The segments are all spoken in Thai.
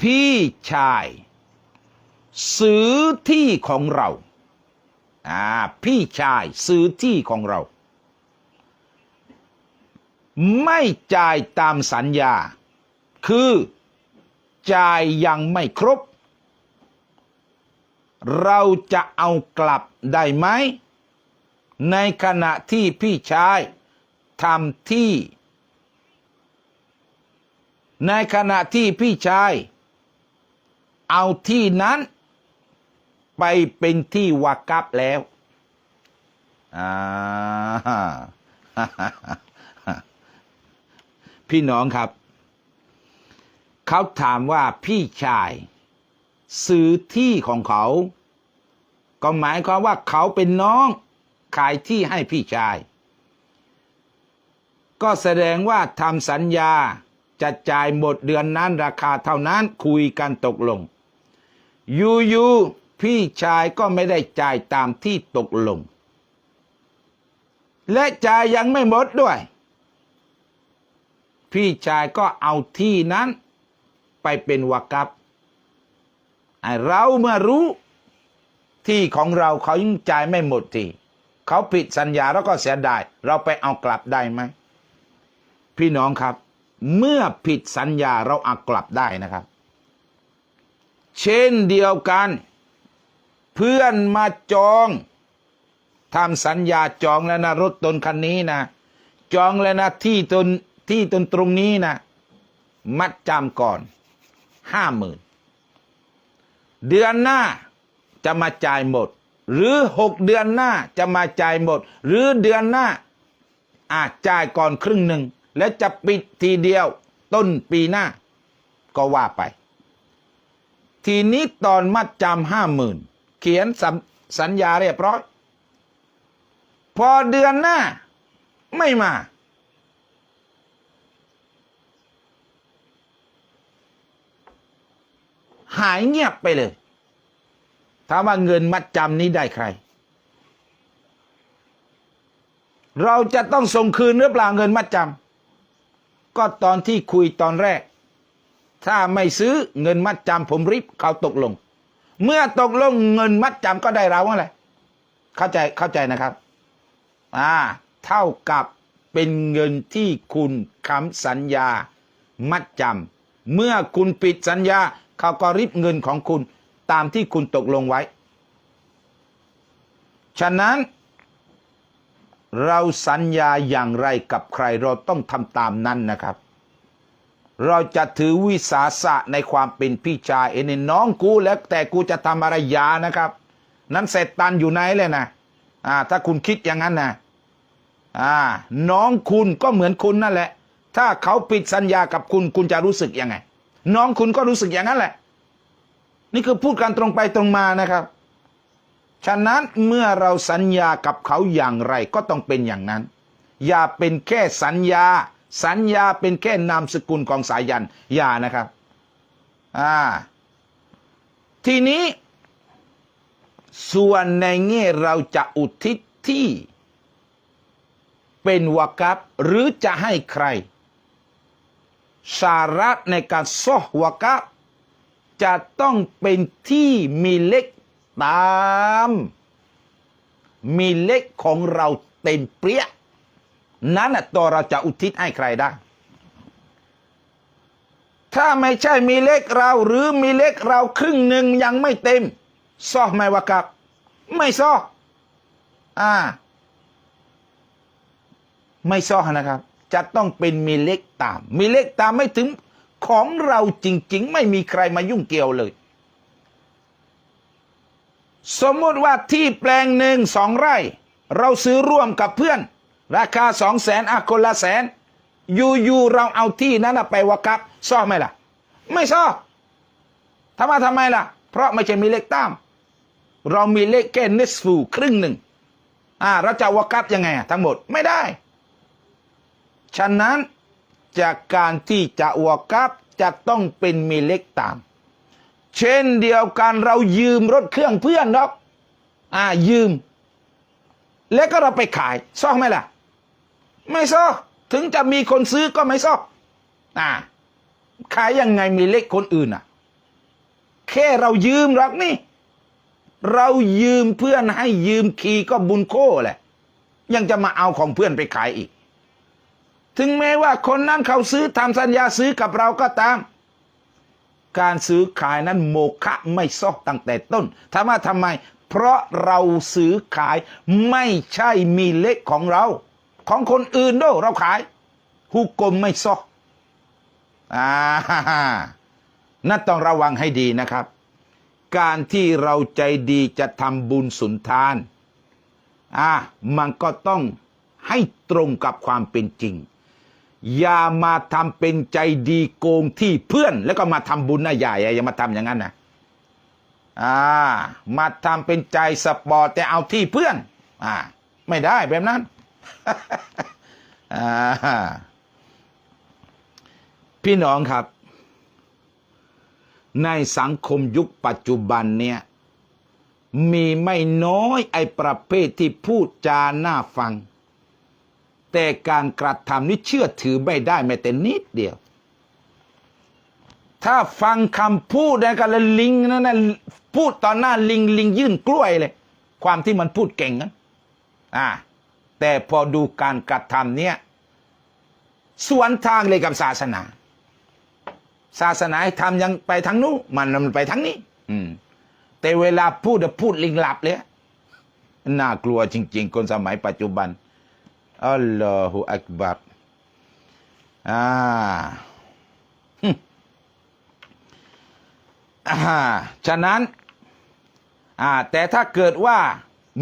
พี่ชาย ซื้อที่ของเราอ่าพี่ชายซื้อที่ของเรา ไม่จ่ายตามสัญญา คือจ่ายยังไม่ครบ เราจะเอากลับได้ไหม ในขณะที่พี่ชายทำที่ ในขณะที่พี่ชาย เอาที่นั้นไปเป็นที่วากับแล้วอ่าพี่น้องครับ เขาถามว่าพี่ชายซื้อที่ของเขา ก็หมายความว่าเขาเป็นน้องขายที่ให้พี่ชาย ก็แสดงว่าทำสัญญาจะจ่ายหมดเดือนนั้นราคาเท่านั้นคุยกันตกลง อยู่ๆพี่ชายก็ไม่ได้จ่ายตามที่ตกลง และจ่ายยังไม่หมดด้วย พี่ชายก็เอาที่นั้น ไปเป็นวากับเราเมื่อรู้ที่ของเราเขายังจ่ายไม่หมดทีเขาผิดสัญญาแล้วก็เสียดาย เราไปเอากลับได้ไหม พี่น้องครับ เมื่อผิดสัญญาเราเอากลับได้นะครับ เช่นเดียวกัน เพื่อนมาจองทำสัญญาจองแล้วนะรถตนคันนี้นะ จองแล้วนะที่ตนที่ตนตรงนี้นะ มัดจำก่อนห้าหมื่นเดือนหน้าจะมาจ่ายหมด หรือหกเดือนหน้าจะมาจ่ายหมด หรือเดือนหน้าอาจจ่ายก่อนครึ่งหนึ่ง และจะปิดทีเดียวต้นปีหน้าก็ว่าไป ทีนี้ตอนมัดจำห้าหมื่นเขียนสสัญญาเรียบร้อย พอเดือนหน้า ไม่มา หายเงียบไปเลยถามว่าเงินมัดจำนี้ได้ใคร เราจะต้องส่งคืนหรือเปล่าเงินมัดจำก็ตอนที่คุยตอนแรก ถ้าไม่ซื้อเงินมัดจำผมริบเขาตกลง เมื่อตกลงเงินมัดจำก็ได้เราอะไรเข้าใจเข้าใจนะครับ อ่า เท่ากับเป็นเงินที่คุณคำสัญญา มัดจำเมื่อคุณปิดสัญญาเขาก็ริบเงินของคุณตามที่คุณตกลงไว้ ฉะนั้น เราสัญญาอย่างไรกับใครเราต้องทำตามนั้นนะครับ เราจะถือวิสาสะในความเป็นพี่ชายเอ็นน้องกูแล้วแต่กูจะทำอะไรยานะครับ นั้นเสร็จตันอยู่ไหนเลยนะอ่าถ้าคุณคิดอย่างนั้นนะอ่าน้องคุณก็เหมือนคุณนั่นแหละ ถ้าเขาปิดสัญญากับคุณคุณจะรู้สึกยังไง น้องคุณก็รู้สึกอย่างนั้นแหละ นี่คือพูดกันตรงไปตรงมานะครับ ฉะนั้นเมื่อเราสัญญากับเขาอย่างไรก็ต้องเป็นอย่างนั้น อย่าเป็นแค่สัญญา สัญญาเป็นแค่นามสกุลของสายันยานะครับอ่าทีนี้ ส่วนในแง่เราจะอุทิศที่ เป็นวากับหรือจะให้ใคร สาระในการซอวากับจะต้องเป็นที่มีเล็กตาม มีเล็กของเราเต็มเปรี้ย นั้นน่ะตัวเราจะอุทิศให้ใครได้ ถ้าไม่ใช่มีเล็กเราหรือมีเล็กเราครึ่งหนึ่งยังไม่เต็มซ้อไหมวะครับ ไม่ซ้ออ่า ไม่ซ้อนะครับ จะต้องเป็นมีเล็กตาม มีเล็กตามไม่ถึงของเราจริง ๆ ไม่มีใครมายุ่งเกี่ยวเลย สมมติว่าที่แปลงหนึ่งสองไร่ เราซื้อร่วมกับเพื่อน ราคาสองแสนอะคนละแสนอยู่ๆเราเอาที่นั้นไปวากับซ่อไหมล่ะ ไม่ซ่อทำไมทำไมล่ะ เพราะไม่ใช่มีเลขตาม เรามีเลขแค่นิสฟูครึ่งหนึ่งอ่าเราจะวากับยังไงอะทั้งหมดไม่ได้ ฉะนั้นจากการที่จะวากับจะต้องเป็นมีเลขตาม เช่นเดียวกันเรายืมรถเครื่องเพื่อนเนาะอ่ายืม แล้วก็เราไปขายซ่อไหมล่ะ ไม่ซ่อถึงจะมีคนซื้อก็ไม่ซ่ออ่าขายยังไงมีเลขคนอื่นอะ แค่เรายืมหรอกนี่ เรายืมเพื่อนให้ยืมคีย์ก็บุญโค้แหละ ยังจะมาเอาของเพื่อนไปขายอีก ถึงแม้ว่าคนนั้นเขาซื้อทำสัญญาซื้อกับเราก็ตาม การซื้อขายนั้นโมฆะไม่ซอกตั้งแต่ต้นถามว่าทำไม เพราะเราซื้อขายไม่ใช่มีเล็กของเรา ของคนอื่นด้วยเราขาย ฮุกกลมไม่ซอกอ่านั่นต้องระวังให้ดีนะครับ การที่เราใจดีจะทำบุญสุนทาน อ่า มันก็ต้องให้ตรงกับความเป็นจริง อย่ามาทำเป็นใจดีโกงที่เพื่อน แล้วก็มาทำบุญนะใหญ่อย่ามาทำอย่างนั้นนะอ่า มาทำเป็นใจสปอร์ตแต่เอาที่เพื่อน อ่า ไม่ได้แบบนั้น พี่น้องครับ ในสังคมยุคปัจจุบันเนี่ย มีไม่น้อยไอ้ประเภทที่พูดจาหน้าฟัง แต่การกระทำนี่เชื่อถือไม่ได้แม้แต่นิดเดียว ถ้าฟังคำพูดนะกันแล้วลิงนั่นนะพูดตอนหน้าลิงลิงยื่นกล้วยเลย ความที่มันพูดเก่งนั้นอ่า แต่พอดูการกระทำเนี่ยสวนทางเลยกับศาสนา ศาสนาทำยังไปทางนู้นมันมันไปทางนี้ อืม แต่เวลาพูดอะพูดลิงหลับเลยน่ากลัวจริง ๆ คนสมัยปัจจุบันอัลลอฮฺอักบัรอ่าฮึอ่าฉะนั้น อ่า แต่ถ้าเกิดว่า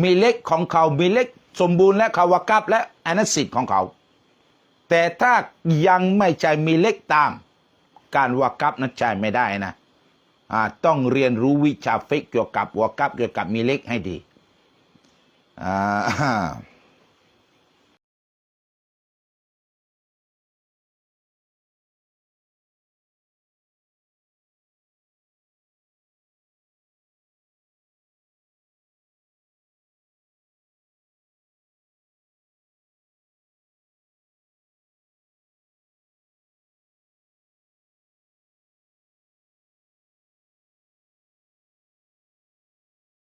มีเล็กของเขามีเล็ก สมบูรณ์และเขาวากับและอนัสิทธิ์ของเขา แต่ถ้ายังไม่ใช่มีเล็กตาม การวากับนั้นใช้ไม่ได้นะต้องเรียนรู้วิชาฟิกเกี่ยวกับวากับเกี่ยวกับมีเล็กให้ดีอ่า